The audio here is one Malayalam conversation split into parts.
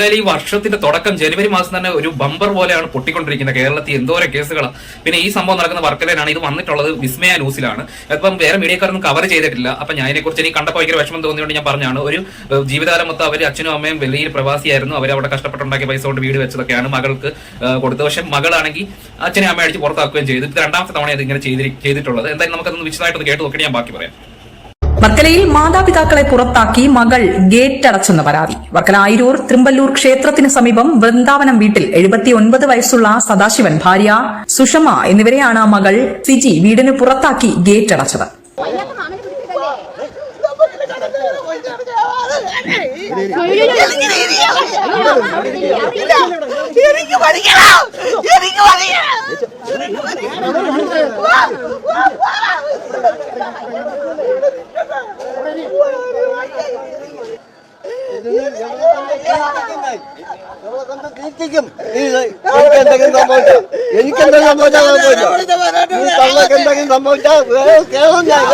എന്തായാലും ഈ വർഷത്തിന്റെ തുടക്കം ജനുവരി മാസം തന്നെ ഒരു ബമ്പർ പോലെയാണ് പൊട്ടിക്കൊണ്ടിരിക്കുന്നത്. കേരളത്തിൽ എന്തോരം കേസുകളാണ്. പിന്നെ ഈ സംഭവം നടക്കുന്ന വർക്കലയിലാണ് ഇത് വന്നിട്ടുള്ളത് വിസ്മയ ന്യൂസിലാണ്. അപ്പം വേറെ മീഡിയക്കാരൊന്നും കവർ ചെയ്തിട്ടില്ല. അപ്പൊ ഞാൻ ഇതിനെക്കുറിച്ച് എനിക്ക് കണ്ടപ്പോൾ ഭയങ്കര വിഷമം തോന്നിയോണ്ട് ഞാൻ പറഞ്ഞാണ് ഒരു ജീവിതകാലം മൊത്തം അവർ അച്ഛനും അമ്മയും വലിയ പ്രവാസിയായിരുന്നു. അവർ അവിടെ കഷ്ടപ്പെട്ടുണ്ടാക്കിയ പൈസ കൊണ്ട് വീട് വെച്ചതൊക്കെയാണ് മകൾക്ക് കൊടുത്തത്. പക്ഷെ മകളാണെങ്കിൽ അച്ഛനെ അമ്മയെ അടിച്ച് പുറത്താക്കുകയും ചെയ്തു. രണ്ടാമത്തെ തവണ ഇത് ഇങ്ങനെ ചെയ്തി- ചെയ്തിട്ടുള്ളത്. എന്തായാലും നമുക്കതൊന്ന് വിശദമായിട്ടൊന്ന് കേട്ട് നോക്കിയിട്ട് ഞാൻ ബാക്കി പറയാം. വർക്കലയിൽ മാതാപിതാക്കളെ പുറത്താക്കി മകൾ ഗേറ്റ് അടച്ചെന്ന പരാതി വർക്കല ആയിരൂർ തൃമ്പല്ലൂർ ക്ഷേത്രത്തിന് സമീപം വൃന്ദാവനം വീട്ടിൽ എഴുപത്തിയൊൻപത് വയസ്സുള്ള സദാശിവൻ ഭാര്യ സുഷമ എന്നിവരെയാണ് മകൾ സിജി വീടിന് പുറത്താക്കി ഗേറ്റ് അടച്ചത് എനിക്ക് പഠിക്കണം. કેમ? എനിക്ക് എന്തെങ്കിലും സംഭവിച്ചാൽ എനിക്ക് എന്തെങ്കിലും സംഭവിച്ചാൽ കുഴപ്പമില്ല ഈ തള്ളക്ക് എന്തെങ്കിലും സംഭവിച്ചാൽ കേരളം ഞാൻ.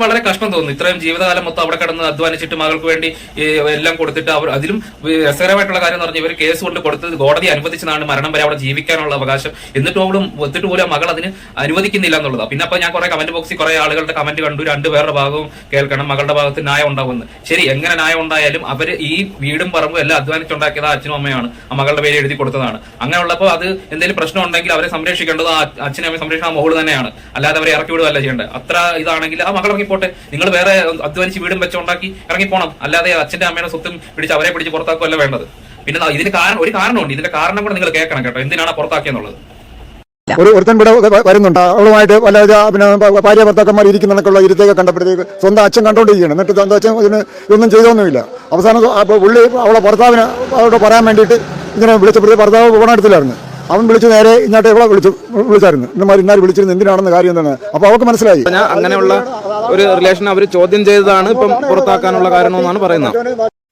വളരെ കഷ്ടം തോന്നുന്നു. ഇത്രയും ജീവിതകാലം മൊത്തം അവിടെ കിടന്ന് അധ്വാനിച്ചിട്ട് മകൾക്ക് വേണ്ടി എല്ലാം കൊടുത്തിട്ട് അവർ അതിലും രസകരമായിട്ടുള്ള കാര്യം പറഞ്ഞു പറഞ്ഞാൽ ഇവർ കേസ് കൊണ്ട് കൊടുത്തത് കോടതി അനുവദിച്ചതാണ് മരണം വരെ അവിടെ ജീവിക്കാനുള്ള അവകാശം. എന്നിട്ട് പോലും ഒത്തിട്ട് പോലും മകൾ അതിന് അനുവദിക്കുന്നില്ല എന്നുള്ളത്. പിന്നെ അപ്പൊ ഞാൻ കുറെ കമന്റ് ബോക്സിൽ കുറെ ആളുകളുടെ കമന്റ് കണ്ടു. രണ്ടുപേരുടെ ഭാഗവും കേൾക്കണം. മകളുടെ ഭാഗത്ത് ന്യായം ഉണ്ടാവുമെന്ന് ശരി എങ്ങനെ ന്യായം ഉണ്ടായാലും അവർ ഈ വീടും പറമ്പും എല്ലാം അധ്വാനിച്ചുണ്ടാക്കിയത് അച്ഛനും അച്ഛനും അമ്മയാണ്. ആ മകളുടെ പേര് എഴുതി കൊടുത്തതാണ്. അങ്ങനെയുള്ളപ്പോൾ അത് എന്തെങ്കിലും പ്രശ്നം ഉണ്ടെങ്കിൽ അവരെ സംരക്ഷിക്കേണ്ടത് ആ അച്ഛനെ അമ്മയെ സംരക്ഷണം ആ തന്നെയാണ്. അല്ലാതെ അവരെ ഇറക്കി വിടുകയല്ല ചെയ്യേണ്ടത്. അത്ര ഇതാണെങ്കിൽ ആ മകൾ ഇറങ്ങിപ്പോട്ടെ നിങ്ങൾ വേറെ അധ്വാനിച്ച് വീടും വെച്ചുണ്ടാക്കി ഇറങ്ങിപ്പോണം അല്ലാതെ അച്ഛന്റെ അമ്മയുടെ സ്വത്തും പിടിച്ച് അവരെ പിടിച്ച് പുറത്താക്കുകയല്ല വേണ്ടത്. പിന്നെ ഇതിന് കാരണം ഒരു കാരണമുണ്ട്. ഇതിന്റെ കാരണം കൂടെ നിങ്ങൾ കേൾക്കണം കേട്ടോ. എന്തിനാണ് പുറത്താക്കിയെന്നുള്ളത്? ഒരു ഒരുത്തൻ ഇവിടെ വരുന്നുണ്ട്. അവളുമായിട്ട് വല്ല പിന്നെ ഭാര്യ ഭർത്താക്കന്മാർ ഇരിക്കുന്നതൊക്കെയുള്ള ഇരുത്തേക്ക് കണ്ടപ്പോഴത്തേക്ക് സ്വന്തം അച്ഛൻ കണ്ടോണ്ടിരിക്കുകയാണ്. എന്നിട്ട് സ്വന്തം അച്ഛൻ ഇതിന് ഇതൊന്നും ചെയ്തൊന്നുമില്ല. അവസാനം അപ്പോൾ പുള്ളി അവളെ ഭർത്താവിന് അവരോട് പറയാൻ വേണ്ടിയിട്ട് ഇങ്ങനെ വിളിച്ചപ്പോഴത്തേക്ക് ഭർത്താവ് പോകണമെടുത്തില്ലായിരുന്നു അവൻ വിളിച്ച് നേരെ ഇങ്ങോട്ട് ഇവളെ വിളിച്ചു വിളിച്ചായിരുന്നു. ഇന്നമാർ ഇന്നാർ വിളിച്ചിരുന്നു? എന്തിനാണെന്ന് കാര്യം എന്താണ്? അപ്പോൾ അവൾക്ക് മനസ്സിലായി. അങ്ങനെയുള്ള ഒരു റിലേഷൻ അവർ ചോദ്യം ചെയ്തതാണ് ഇപ്പം പുറത്താക്കാനുള്ള കാരണമെന്നാണ് പറയുന്നത്.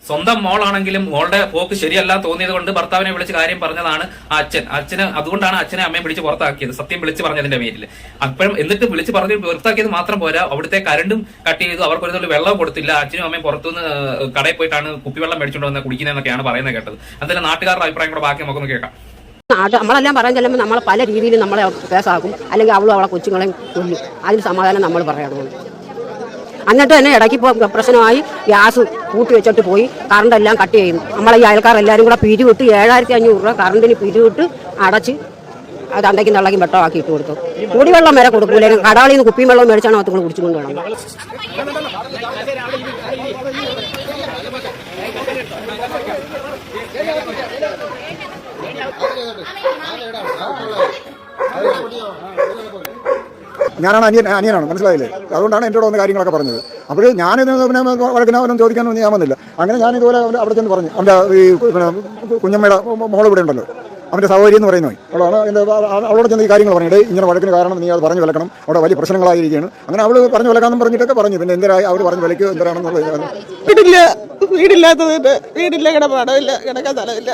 സ്വന്തം മോളാണെങ്കിലും മോളുടെ പോക്ക് ശരിയല്ല തോന്നിയത് കൊണ്ട് ഭർത്താവിനെ വിളിച്ച് കാര്യം പറഞ്ഞതാണ് അച്ഛൻ. അച്ഛന് അതുകൊണ്ടാണ് അച്ഛനെ അമ്മയെ വിളിച്ച് പുറത്താക്കിയത്. സത്യം വിളിച്ച് പറഞ്ഞതിന്റെ പേരിൽ അപ്പോഴും എന്നിട്ട് വിളിച്ച് പറഞ്ഞ് പുറത്താക്കിയത് മാത്രം പോരാ. അവിടുത്തെ കരണ്ടും കട്ട് ചെയ്തു. അവർക്ക് ഒരു വെള്ളം കൊടുത്തില്ല. അച്ഛനും അമ്മയും പുറത്തുനിന്ന് കടയിൽ പോയിട്ടാണ് കുപ്പിവെള്ളം മേടിച്ചുകൊണ്ട് വന്ന് കുടിക്കുന്നതെന്നൊക്കെയാണ് പറയുന്നത് കേട്ടത്. എന്തായാലും നാട്ടുകാരുടെ അഭിപ്രായം കൂടെ ബാക്കി നമുക്കൊന്ന് കേൾക്കാം. നമ്മളെല്ലാം പറയാൻ ചെല്ലുമ്പോൾ നമ്മളെ പല രീതിയിൽ നമ്മളെ കേസാക്കും അല്ലെങ്കിൽ അവളും അവളെ കൊച്ചുങ്ങളെയും കൊല്ലും. അതിന് സമാധാനം നമ്മൾ പറയണം എന്നിട്ട് തന്നെ ഇടയ്ക്ക് പ്രശ്നമായി ഗ്യാസ് കൂട്ടി വെച്ചിട്ട് പോയി. കറണ്ട് എല്ലാം കട്ട് ചെയ്യും നമ്മളെ ഈ അയൽക്കാർ എല്ലാവരും കൂടെ പിരിവിട്ട് ഏഴായിരത്തി അഞ്ഞൂറ് രൂപ കറണ്ടിന് പിരിവിട്ട് അടച്ച് അത് അണ്ടയ്ക്കും തള്ളയ്ക്കും വെട്ടമാക്കി ഇട്ട് കൊടുത്തു. കുടിവെള്ളം വരെ കൊടുക്കൂല? കടാളിൽ നിന്ന് കുപ്പിയും വെള്ളം മേടിച്ചാണ് അതുങ്ങൾ കുടിച്ചുകൊണ്ട് വേണം ഞാനാണ് അനിയൻ അനിയനാണ് മനസ്സിലായില്ലേ? അതുകൊണ്ടാണ് എന്നോട് വന്ന കാര്യങ്ങളൊക്കെ പറഞ്ഞത്. അപ്പോൾ ഞാനിത് പിന്നെ വഴക്കിനോ ചോദിക്കാനൊന്നും ഞാൻ വന്നില്ല. അങ്ങനെ അവന്റെ അവിടെ ചെന്ന് പറഞ്ഞു. അവന്റെ ഈ പിന്നെ കുഞ്ഞമ്മയുടെ മോൾ ഇവിടെ ഉണ്ടല്ലോ. അവന്റെ സഹോദരി എന്ന് പറയുന്നത്. അവളാണ് എന്റെ അവളോട് ചെന്ന് ഈ കാര്യങ്ങൾ പറഞ്ഞിട്ട് ഇങ്ങനെ വഴക്കിന് കാരണം നീ അത് പറഞ്ഞു വിലക്കണം. അവിടെ വലിയ പ്രശ്നങ്ങളായിരിക്കുകയാണ്. അങ്ങനെ അവൾ പറഞ്ഞു വിലക്കാന്നും പറഞ്ഞിട്ടൊക്കെ പറഞ്ഞു. പിന്നെ എന്തിനായി അവർ പറഞ്ഞു വിലക്ക് എന്തിനാണെന്നുള്ളത് വീടില്ല വീടില്ലാത്തത് വീടില്ല കിടപ്പാടമില്ല കിടക്കാൻ സ്ഥലമില്ല.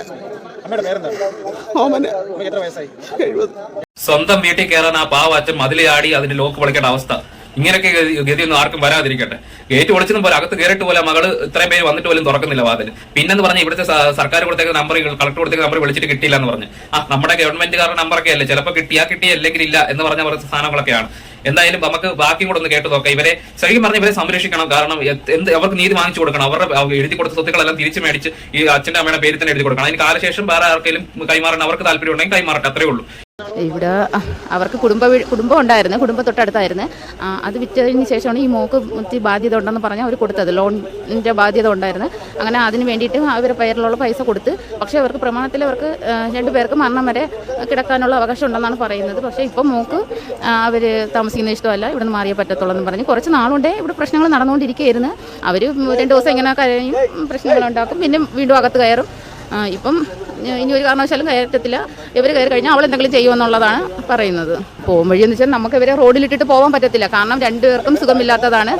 സ്വന്തം വീട്ടിൽ കയറാൻ ആ പാവ അച്ഛൻ ആടി അതിന്റെ ലോക്ക് പൊളിക്കേണ്ട അവസ്ഥ. ഇങ്ങനെയൊക്കെ ഗതി- ഗതിയൊന്നും ആർക്കും വരാതിരിക്കട്ടെ. ഗേറ്റ് ഒളിച്ചതും പോലെ അകത്ത് കയറിയിട്ട് പോലെ മകൾ ഇത്രയും പേര് വന്നിട്ട് പോലും തുറക്കുന്നില്ല വാതിൽ പിന്നെന്ന് പറഞ്ഞ ഇവിടുത്തെ സർക്കാർ കൊടുത്തേക്ക് നമ്പർ കളക്ടർ കൊടുത്തേക്ക് നമ്പർ വിളിച്ചിട്ട് കിട്ടിയില്ല എന്ന് പറഞ്ഞു. ആ നമ്മുടെ ഗവൺമെന്റുകാരുടെ നമ്പറൊക്കെ അല്ലേ? ചിലപ്പോൾ കിട്ടിയാ കിട്ടി അല്ലെങ്കിൽ ഇല്ല എന്ന് പറഞ്ഞ കുറച്ച് സാധനങ്ങളൊക്കെയാണ്. എന്തായാലും നമുക്ക് ബാക്കി കൂടെ ഒന്ന് കേട്ട് നോക്കാം. ഇവരെ ശരിക്കും പറഞ്ഞ ഇവരെ സംരക്ഷിക്കണം. കാരണം എന്ത് അവർക്ക് നീതി വാങ്ങിച്ചു കൊടുക്കണം. അവരുടെ അവ- എഴുതി കൊടുത്ത സ്വത്തുക്കളെല്ലാം തിരിച്ചു മേടിച്ച് ഈ അച്ഛന്റെ അമ്മയുടെ പേരിൽ തന്നെ എഴുതി കൊടുക്കണം. അതിന് കാലശേഷം വേറെ ആർക്കെങ്കിലും കൈമാറണം. അവർക്ക് താല്പര്യം ഉണ്ടെങ്കിൽ കൈമാറട്ടെ. അത്രേ ഉള്ളൂ. ഇവിടെ അവർക്ക് കുടുംബ കുടുംബം ഉണ്ടായിരുന്നു കുടുംബ തൊട്ടടുത്തായിരുന്നു അത് വിറ്റതിന് ശേഷമാണ് ഈ മോക്ക് ഒത്തിരി ബാധ്യത ഉണ്ടെന്ന് പറഞ്ഞാൽ അവർ കൊടുത്തത്. ലോണിന്റെ ബാധ്യത ഉണ്ടായിരുന്നു. അങ്ങനെ അതിന് വേണ്ടിയിട്ട് അവരുടെ പേരിലുള്ള പൈസ കൊടുത്ത് പക്ഷേ അവർക്ക് പ്രമാണത്തിൽ അവർക്ക് രണ്ടു പേർക്ക് മരണം വരെ കിടക്കാനുള്ള അവകാശം ഉണ്ടെന്നാണ് പറയുന്നത്. പക്ഷേ ഇപ്പം മോക്ക് അവർ താമസിക്കുന്ന ഇഷ്ടമല്ല ഇവിടെ നിന്ന് മാറിയേ പറ്റത്തുള്ളൂ എന്ന് പറഞ്ഞ് കുറച്ച് നാളുണ്ടേ ഇവിടെ പ്രശ്നങ്ങൾ നടന്നുകൊണ്ടിരിക്കുകയായിരുന്നു. അവർ രണ്ട് ദിവസം ഇങ്ങനെ കരയും പ്രശ്നങ്ങളുണ്ടാക്കും പിന്നെ വീണ്ടും അകത്ത് കയറും. ഇപ്പം ഇനി ഒരു കാരണവശാലും കയറ്റത്തില്ല. ഇവർ കയറി കഴിഞ്ഞാൽ അവൾ എന്തെങ്കിലും ചെയ്യുമെന്നുള്ളതാണ് പറയുന്നത്. പോകും വഴിയെന്ന് വെച്ചാൽ നമുക്ക് ഇവരെ റോഡിലിട്ടിട്ട് പോകാൻ പറ്റത്തില്ല. കാരണം രണ്ടുപേർക്കും സുഖമില്ലാത്തതാണ്.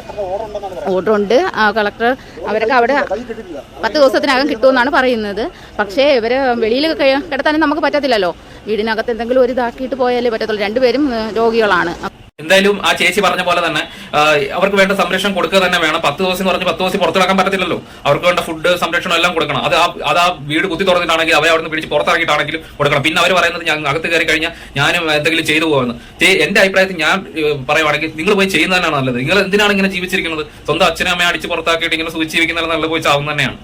ഓർഡറുണ്ട് കളക്ടർ അവരൊക്കെ അവിടെ പത്ത് ദിവസത്തിനകം കിട്ടുമെന്നാണ് പറയുന്നത്. പക്ഷേ ഇവരെ വെളിയിൽ കിടത്താനും നമുക്ക് പറ്റത്തില്ലല്ലോ. വീടിനകത്ത് എന്തെങ്കിലും ഒരു ഇതാക്കിയിട്ട് പോയാലേ പറ്റത്തുള്ളൂ. രണ്ടുപേരും രോഗികളാണ്. എന്തായാലും ആ ചേച്ചി പറഞ്ഞ പോലെ തന്നെ അവർക്ക് വേണ്ട സംരക്ഷണം കൊടുക്കുക തന്നെ വേണം. പത്ത് ദിവസം എന്ന് പറഞ്ഞ് പത്ത് ദിവസം പുറത്തിറക്കാൻ പറ്റത്തില്ലല്ലോ. അവർക്ക് വേണ്ട ഫുഡ് സംരക്ഷണം എല്ലാം കൊടുക്കണം. അത് ആ അത് ആ വീട് കുത്തി തുറന്നിട്ടാണെങ്കിൽ അവരെ അവിടുന്ന് പിടിച്ച് പുറത്തിറക്കിയിട്ടാണെങ്കിലും കൊടുക്കണം. പിന്നെ അവർ പറയുന്നത് ഞാൻ അകത്ത് കയറി കഴിഞ്ഞാൽ ഞാനും എന്തെങ്കിലും ചെയ്തു പോകുമെന്ന് എന്റെ അഭിപ്രായത്തിൽ ഞാൻ പറയുവാണെങ്കിൽ നിങ്ങൾ പോയി ചെയ്യുന്നതാണ് നല്ലത്. നിങ്ങൾ എന്തിനാണ് ഇങ്ങനെ ജീവിച്ചിരിക്കുന്നത്? സ്വന്തം അച്ഛനും അമ്മയെ അടിച്ച് പുറത്താക്കിയിട്ട് ഇങ്ങനെ സൂചിച്ചിരിക്കുന്നത് നല്ലത് പോയി ചാവുന്ന തന്നെയാണ്.